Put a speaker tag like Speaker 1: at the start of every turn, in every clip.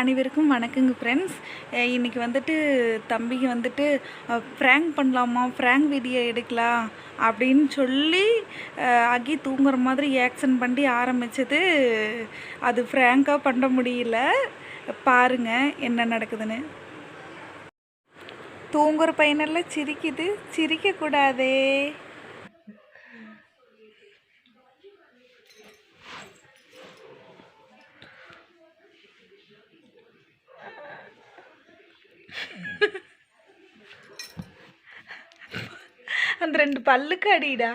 Speaker 1: அனைவருக்கும் வணக்கங்க ஃப்ரெண்ட்ஸ் இன்றைக்கி வந்துட்டு தம்பிக்கு வந்துட்டு ஃப்ரேங்க் பண்ணலாமா? ஃப்ரேங்க் வீடியோ எடுக்கலாம் அப்படின்னு சொல்லி அகி தூங்குற மாதிரி ஆக்ஷன் பண்ணி ஆரம்பிச்சது. அது ஃப்ராங்காக பண்ண முடியல. பாருங்க என்ன நடக்குதுன்னு. தூங்குற பையனெல்லாம் சிரிக்குது. சிரிக்கக்கூடாதே. அந்த ரெண்டு பல்லுக்கு அடிடா.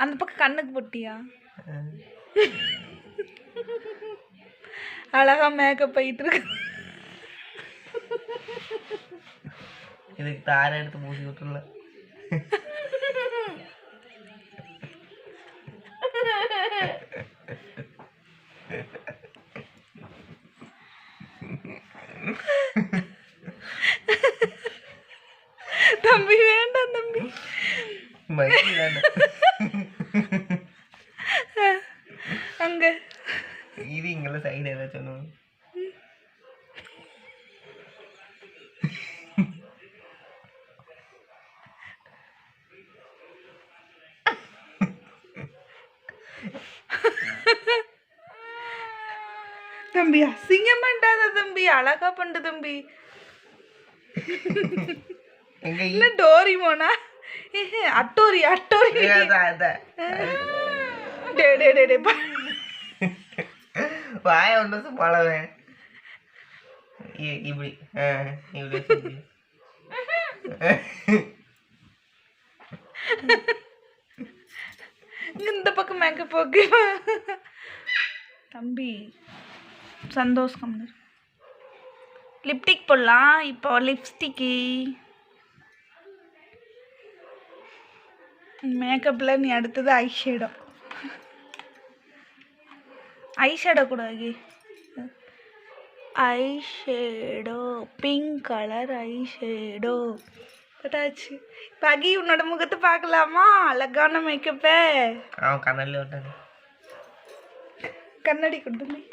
Speaker 1: அந்த பக்கம் கண்ணுக்கு பொட்டியா? அழகா மேக்கப் ஆயிட்டு இருக்கு.
Speaker 2: இதுக்கு தாரை எடுத்து பூசி விட்டுருல
Speaker 1: தம்பி வேண்டாம் தம்பி. அங்க.
Speaker 2: இது இங்கெல்லாம் சைடு ஏதாச்சும் சொன்னோம்
Speaker 1: தம்பி அசிங்கம் பண்ணாத தம்பி அழகா பண்ணு தம்பி.
Speaker 2: எங்க
Speaker 1: இல்ல டோரிமோனா அட்டோரி அட்டோரி. டே டே டே டே.
Speaker 2: வாய ஒன்று பழவேன் இப்படி இப்படி.
Speaker 1: இந்த பக்கம் மேக்கப் ஓகே தம்பி சந்தோஷம் லிப்டிக் போடலாம் இப்போ லிப்ஸ்டிக்கு. மேக்கப்பில் நீ அடுத்தது ஐ ஷேடோ ஐ ஷேடோ கூட ஆகி eye shadow pink colour eye shadow பட்டாச்சு. பகி உன்னோட முகத்தை பார்க்கலாமா? அழகான மேக்கப்பே கண்ணாடி கொண்டு வந்து.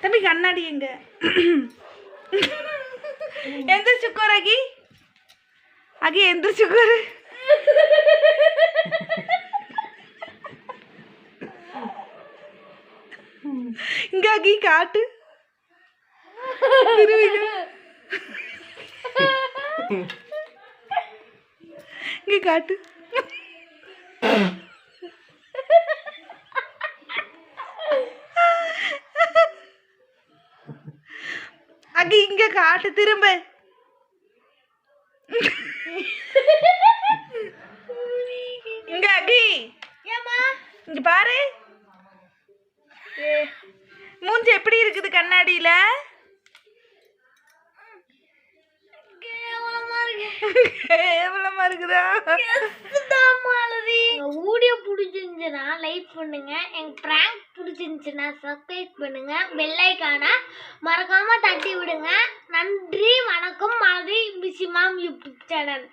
Speaker 1: தம்பி. கண்ணாடி எங்க? எந்திரிச்சு உட்காரு அகி. அகி அகி காட்டு. திருவிங்க. இங்க காட்டு. அகி இங்க காட்டு திரும்ப. இங்க அகி இங்க பாரு. மூஞ்சி எப்படி இருக்குது கண்ணாடியில? கேவலமா இருக்குதா?
Speaker 3: வீடியோ பிடிச்சிருந்துச்சுன்னா லைக் பண்ணுங்க. எங்க ப்ராங்க் பிடிச்சிருந்துச்சுன்னா சப்ஸ்கிரைப் பண்ணுங்க. பெல் ஐக்கானை மறக்காம தட்டி விடுங்க. நன்றி வணக்கம். Mathi PC mom YouTube channel